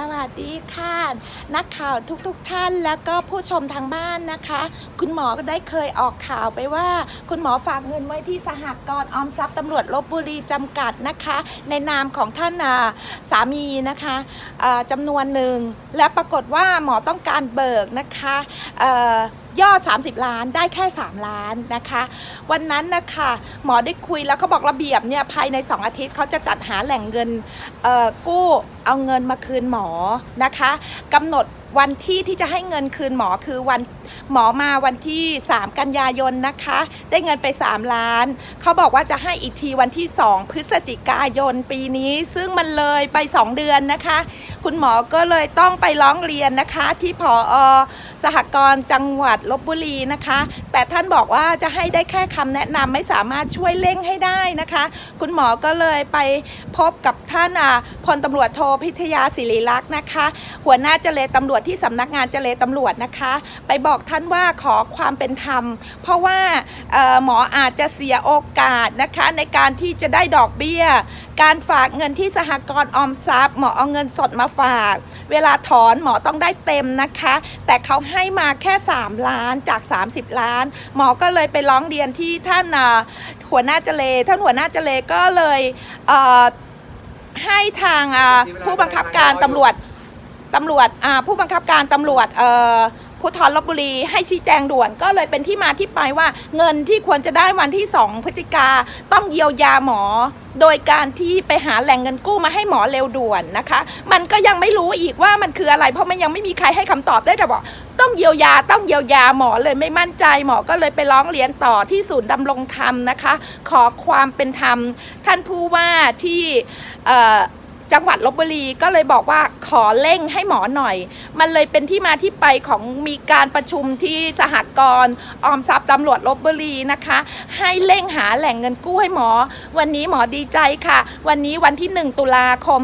สวัสดีค่ะ นักข่าวทุกๆทท่านแล้วก็ผู้ชมทางบ้านนะคะ คุณหมอก็ได้เคยออกข่าวไปว่า คุณหมอฝากเงินไว้ที่สหกรณ์ออมทรัพย์ตำรวจลบบุรีจำกัดนะคะ ในนามของท่านาสามีนะคะจำนวนหนึ่งและปรากฏว่าหมอต้องการเบิกนะคะ ยอด 30 ล้านได้แค่ 3 ล้านนะคะ วันนั้นนะคะหมอได้คุยแล้วเขาบอกระเบียบเนี่ยภายใน 2 อาทิตย์เขาจะจัดหาแหล่งเงินกู้เอาเงินมาคืนหมอนะคะกำหนดวันที่ที่จะให้เงินคืนหมอคือวันหมอมาวันที่ 3 กันยายนนะคะ ได้เงินไป 3 ล้าน เขาบอกว่าจะให้อีกทีวันที่ 2 พฤศจิกายนปีนี้ ซึ่งมันเลยไป 2 เดือนนะคะ คุณหมอก็เลยต้องไปร้องเรียนนะคะที่ผออ สหกรณ์จังหวัดลบบุรีนะคะ แต่ท่านบอกว่าจะให้ได้แค่คำแนะนำไม่สามารถช่วยเร่งให้ได้นะคะ คุณหมอก็เลยไปพบกับท่านพลตำรวจโทพิทยาศิริลักษณ์นะคะ หัวหน้าเจเลตำรวจที่สำนักงานเจเลตำรวจนะคะ ไปบอกท่านว่าขอความเป็นธรรม เพราะว่า หมออาจจะเสียโอกาสนะคะในการที่จะได้ดอกเบี้ย การฝากเงินที่สหกรณ์ออมทรัพย์หมอเอาเงินสดมาฝาก เวลาถอนหมอต้องได้เต็มนะคะ แต่เขาให้มาแค่ 3 ล้านจาก 30 ล้าน หมอก็เลยไปร้องเรียนที่ท่านหัวหน้าเจเลท่านหัวหน้าเจเลก็เลยเให้ทางผู้บังคับการตำรวจตำรวจผู้บังคับการตำรวจ ภูธรลบบุรีให้ชี้แจงด่วน ก็เลยเป็นที่มาที่ไปว่า เงินที่ควรจะได้วันที่ 2 พฤศจิกาต้องเยียวยาหมอ โดยการที่ไปหาแหล่งเงินกู้มาให้หมอเร็วด่วนนะคะ มันก็ยังไม่รู้อีกว่ามันคืออะไร เพราะมันยังไม่มีใครให้คำตอบได้แต่บอกต้องเยียวยาต้องเยียวยาหมอเลยไม่มั่นใจหมอก็เลยไปร้องเรียนต่อที่ศูนย์ดำรงธรรมนะคะ ขอความเป็นธรรม ท่านผู้ว่าที่เอ่อ จังหวัดลบบุรีก็เลยบอกว่าขอเร่งให้หมอหน่อย มันเลยเป็นที่มาที่ไปของมีการประชุมที่สหกรณ์ออมทรัพย์ตำรวจลบบุรีนะคะ ให้เร่งหาแหล่งเงินกู้ให้หมอ วันนี้หมอดีใจค่ะ วันนี้วันที่ 1 ตุลาคม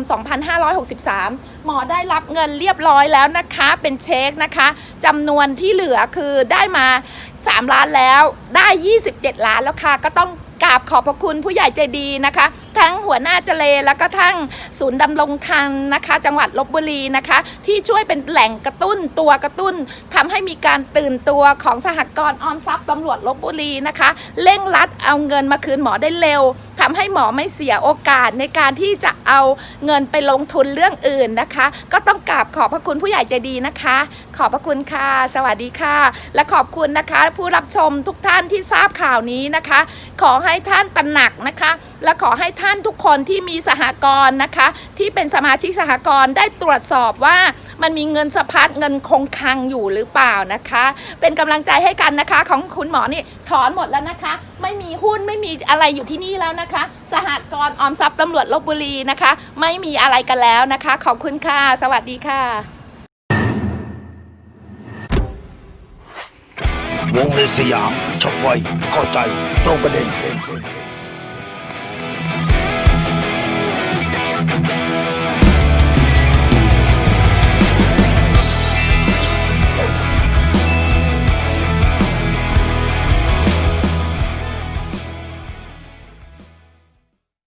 2563 หมอได้รับเงินเรียบร้อยแล้วนะคะ เป็นเช็คนะคะจำนวนที่เหลือคือได้มา 3 ล้านแล้วได้ 27 ล้านแล้วค่ะ ก็ต้องกราบขอบพระคุณผู้ใหญ่ใจดีนะคะทั้งหัวหน้าเจเลแล้วก็ทั้งศูนย์ดำรงธรรมนะคะ จังหวัดลบบุรีนะคะ ที่ช่วยเป็นแหล่งกระตุ้นตัวกระตุ้นทำให้มีการตื่นตัวของสหกรณ์ออมทรัพย์ตำรวจลบบุรีนะคะเร่งรัดเอาเงินมาคืนหมอได้เร็วทำให้หมอไม่เสียโอกาสในการที่จะเอาเงินไปลงทุนเรื่องอื่นนะคะ ก็ต้องกราบขอบพระคุณผู้ใหญ่ใจดีนะคะ ขอบพระคุณค่ะ สวัสดีค่ะ และขอบคุณนะคะ ผู้รับชมทุกท่านที่ทราบข่าวนี้นะคะ ขอให้ท่านตระหนักนะคะ และขอให้ท่านทุกคนที่มีสหกรณ์นะคะ ที่เป็นสมาชิกสหกรณ์ได้ตรวจสอบว่ามันมีเงินสะพัดเงินคงคลังอยู่หรือเปล่านะคะ เป็นกำลังใจให้กันนะคะ ของคุณหมอนี่ถอนหมดแล้วนะคะ ไม่มีหุ้นไม่มีอะไรอยู่ที่นี่แล้วนะคะ สหกรณ์ออมทรัพย์ตำรวจลบบุรีนะคะ ไม่มีอะไรกันแล้วนะคะ ขอบคุณค่ะ สวัสดีค่ะ วงในสยามชกไวเข้าใจตรงประเด็น